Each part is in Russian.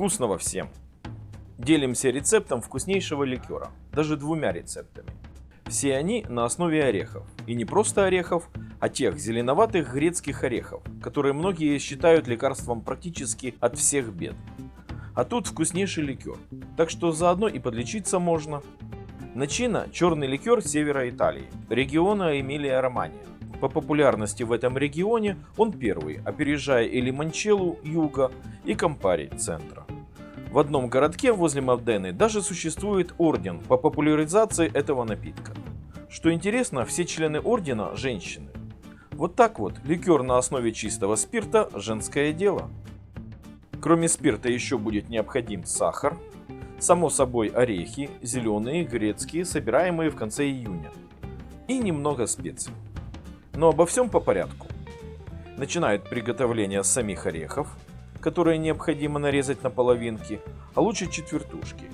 Вкусного всем! Делимся рецептом вкуснейшего ликера, даже двумя рецептами. Все они на основе орехов. И не просто орехов, а тех зеленоватых грецких орехов, которые многие считают лекарством практически от всех бед. А тут вкуснейший ликер, так что заодно и подлечиться можно. Начина – черный ликер севера Италии, региона Эмилия-Романия. По популярности в этом регионе он первый, опережая и Лимончеллу юга и Кампари центра. В одном городке возле Мавдены даже существует орден по популяризации этого напитка. Что интересно, все члены ордена – женщины. Вот так вот, ликер на основе чистого спирта – женское дело. Кроме спирта еще будет необходим сахар, само собой орехи, зеленые, грецкие, собираемые в конце июня, и немного специй. Но обо всем по порядку. Начинают приготовление самих орехов, которые необходимо нарезать на половинки, а лучше четвертушки.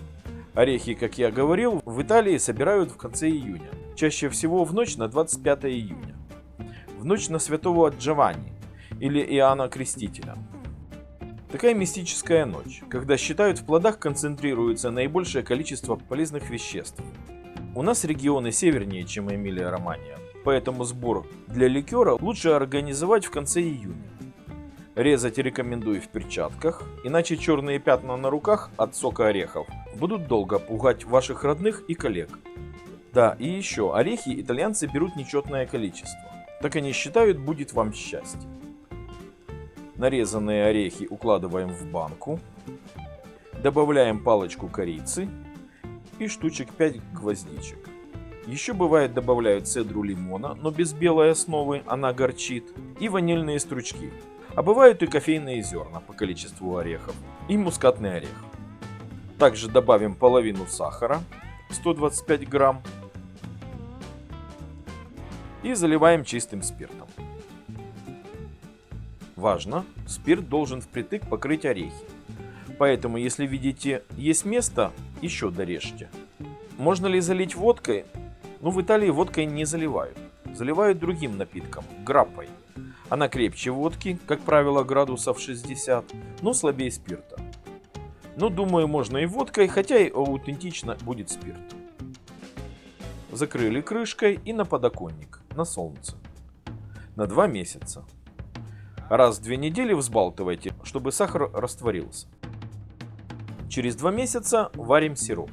Орехи, как я говорил, в Италии собирают в конце июня, чаще всего в ночь на 25 июня в ночь на святого Джованни или Иоанна Крестителя. Такая мистическая ночь, когда считают в плодах концентрируется наибольшее количество полезных веществ. У нас регионы севернее, чем Эмилия-Романия, поэтому сбор для ликера лучше организовать в конце июня. Резать рекомендую в перчатках, иначе черные пятна на руках от сока орехов будут долго пугать ваших родных и коллег. Да, и еще, орехи итальянцы берут нечетное количество так они считают, будет вам счастье. Нарезанные орехи укладываем в банку, добавляем палочку корицы и штучек 5 гвоздичек. Еще бывает добавляют цедру лимона, но без белой основы, она горчит, и ванильные стручки. А бывают и кофейные зерна по количеству орехов, и мускатный орех. Также добавим половину сахара, 125 грамм, и заливаем чистым спиртом. Важно, спирт должен впритык покрыть орехи. Поэтому, если видите, есть место, еще дорежьте. Можно ли залить водкой? Ну, в Италии водкой не заливают. Заливают другим напитком, граппой. Она крепче водки, как правило, градусов 60, но слабее спирта. Но думаю, можно и водкой, хотя и аутентично будет спирт. Закрыли крышкой и на подоконник на солнце. На два месяца. Раз в две недели взбалтывайте, чтобы сахар растворился. Через два месяца варим сироп.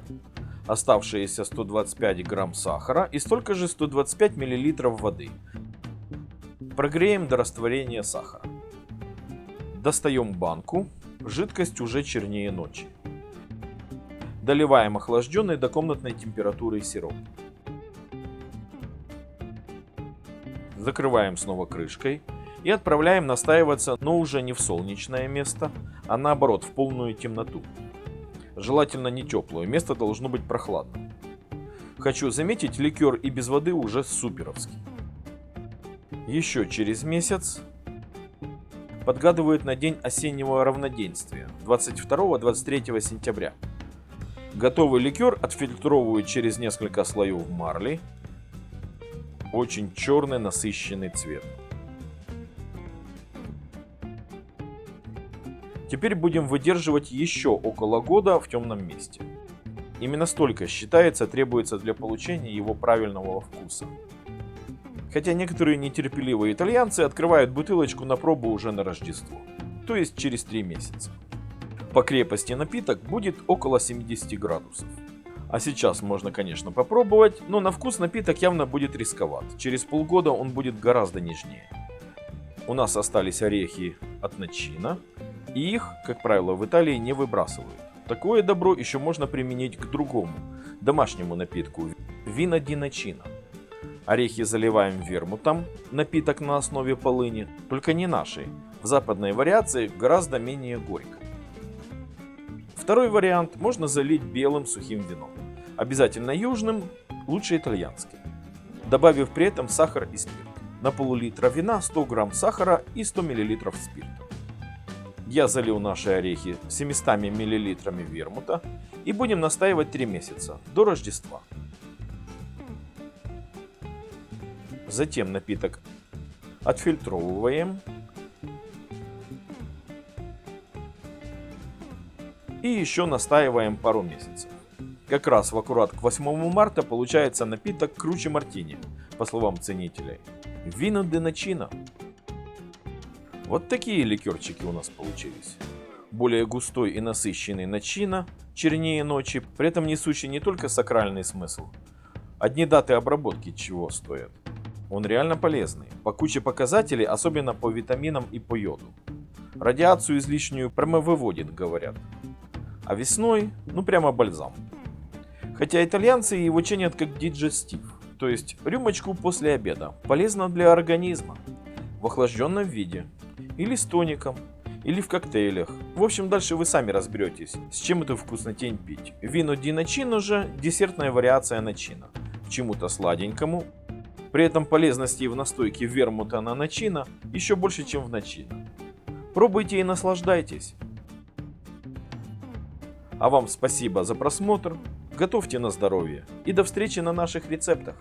Оставшиеся 125 грамм сахара и столько же 125 миллилитров воды. Прогреем до растворения сахара. Достаем банку, жидкость уже чернее ночи. Доливаем охлажденный до комнатной температуры сироп. закрываем снова крышкой и отправляем настаиваться, но уже не в солнечное место, а наоборот в полную темноту. Желательно не теплое, место должно быть прохладным. Хочу заметить, ликер и без воды уже суперовский. Еще через месяц подгадывают на день осеннего равноденствия 22-23 сентября. Готовый ликер отфильтровывают через несколько слоев марли очень черный насыщенный цвет. Теперь будем выдерживать еще около года в темном месте. Именно столько считается требуется для получения его правильного вкуса. Хотя некоторые нетерпеливые итальянцы открывают бутылочку на пробу уже на Рождество, то есть через 3 месяца. По крепости напиток будет около 70 градусов. А сейчас можно, конечно, попробовать, но на вкус напиток явно будет рисковат. Через полгода он будет гораздо нежнее. У нас остались орехи от начина, и их, как правило, в Италии не выбрасывают. Такое добро еще можно применить к другому, домашнему напитку – вина ди начина. Орехи заливаем вермутом, напиток на основе полыни, только не нашей. В западной вариации гораздо менее горько. Второй вариант можно залить белым сухим вином. Обязательно южным, лучше итальянским. Добавив при этом сахар и спирт. На пол-литра вина 100 грамм сахара и 100 мл спирта. Я залил наши орехи 700 мл вермута и будем настаивать 3 месяца, до Рождества. Затем напиток отфильтровываем И еще настаиваем пару месяцев. Как раз в аккурат к 8 марта получается напиток круче мартини, по словам ценителей. Вино де начино. Вот такие ликерчики у нас получились. Более густой и насыщенный начина, чернее ночи, при этом несущий не только сакральный смысл. Одни даты обработки чего стоят. Он реально полезный, по куче показателей, особенно по витаминам и по йоду. Радиацию излишнюю прямо выводит, говорят. А весной, ну прямо бальзам. Хотя итальянцы его чинят как диджестив, то есть рюмочку после обеда, полезно для организма, в охлажденном виде, или с тоником, или в коктейлях. В общем, дальше вы сами разберетесь, с чем эту вкуснотень пить. Вино ди начино же – десертная вариация начина. К чему-то сладенькому. При этом полезности в настойке вермута на начина еще больше, чем в начина. Пробуйте и наслаждайтесь. А вам спасибо за просмотр, готовьте на здоровье и до встречи на наших рецептах.